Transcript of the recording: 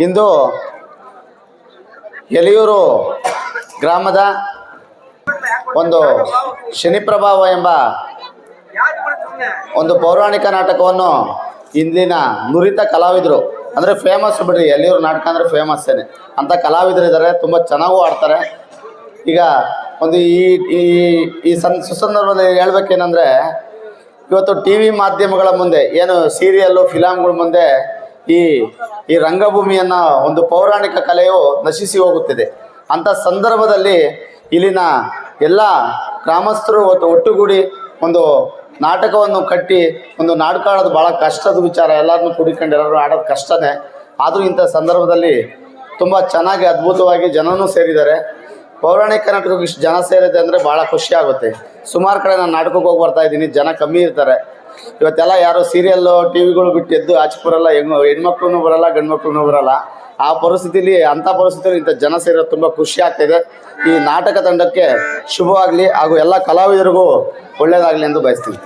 ಇಂದು ಎಲಿಯೂರು ಗ್ರಾಮದ ಒಂದು ಶನಿಪ್ರಭಾವ ಎಂಬ ಒಂದು ಪೌರಾಣಿಕ ನಾಟಕವನ್ನು ಇಂದಿನ ನುರಿತ ಕಲಾವಿದರು ಅಂದರೆ ಫೇಮಸ್ ಬಿಡ್ರಿ ಎಲ್ಲಿಯವ್ರ ನಾಟಕ ಅಂದರೆ ಫೇಮಸ್ಸೇನೆ ಅಂಥ ಕಲಾವಿದರು ಇದ್ದಾರೆ ತುಂಬ ಚೆನ್ನಾಗೂ ಆಡ್ತಾರೆ. ಈಗ ಒಂದು ಈ ಈ ಈ ಸನ್, ಸುಸಂದರ್ಭದಲ್ಲಿ ಹೇಳ್ಬೇಕೇನೆಂದರೆ, ಇವತ್ತು ಟಿ ವಿ ಮಾಧ್ಯಮಗಳ ಮುಂದೆ, ಏನು ಸೀರಿಯಲ್ಲು ಫಿಲಮ್ಗಳ ಮುಂದೆ ಈ ಈ ರಂಗಭೂಮಿಯನ್ನ ಒಂದು ಪೌರಾಣಿಕ ಕಲೆಯು ನಶಿಸಿ ಹೋಗುತ್ತಿದೆ. ಅಂತ ಸಂದರ್ಭದಲ್ಲಿ ಇಲ್ಲಿನ ಎಲ್ಲ ಗ್ರಾಮಸ್ಥರು ಒಟ್ಟು, ಒಟ್ಟುಗೂಡಿ ಒಂದು ನಾಟಕವನ್ನು ಕಟ್ಟಿ ಒಂದು ನಾಟಕ ಆಡೋದು ಭಾಳ ಕಷ್ಟದ ವಿಚಾರ. ಎಲ್ಲರನ್ನೂ ಕೂಡಿಕೊಂಡು ಎಲ್ಲರೂ ಆಡೋದು ಕಷ್ಟನೇ. ಆದರೂ ಇಂಥ ಸಂದರ್ಭದಲ್ಲಿ ತುಂಬ ಚೆನ್ನಾಗಿ, ಅದ್ಭುತವಾಗಿ ಜನನೂ ಸೇರಿದ್ದಾರೆ. ಪೌರಾಣಿಕ ಕರ್ನಾಟಕಕ್ಕೆ ಇಷ್ಟು ಜನ ಸೇರಿದೆ ಅಂದರೆ ಭಾಳ ಖುಷಿ ಆಗುತ್ತೆ. ಸುಮಾರು ಕಡೆ ನಾನು ನಾಟಕಕ್ಕೆ ಹೋಗಿ ಬರ್ತಾ ಇದ್ದೀನಿ. ಜನ ಕಮ್ಮಿ ಇರ್ತಾರೆ. ಇವತ್ತೆಲ್ಲ ಯಾರು ಸೀರಿಯಲ್ಲು ಟಿವಿಗಳು ಬಿಟ್ಟು ಎದ್ದು ಆಚೆ ಬರಲ್ಲ ಹೆಣ್ಣು ಹೆಣ್ಮಕ್ಳು ಬರಲ್ಲ ಗಂಡ್ಮಕ್ಳು ಬರಲ್ಲ. ಆ ಪರಿಸ್ಥಿತಿಲಿ, ಅಂಥ ಪರಿಸ್ಥಿತಿಯಲ್ಲಿ ಇಂಥ ಜನ ಸೇರೋದು ತುಂಬ ಖುಷಿ ಆಗ್ತಿದೆ. ಈ ನಾಟಕ ತಂಡಕ್ಕೆ ಶುಭವಾಗಲಿ ಹಾಗೂ ಎಲ್ಲ ಕಲಾವಿದರಿಗೂ ಒಳ್ಳೆಯದಾಗಲಿ ಎಂದು ಬಯಸ್ತೀನಿ.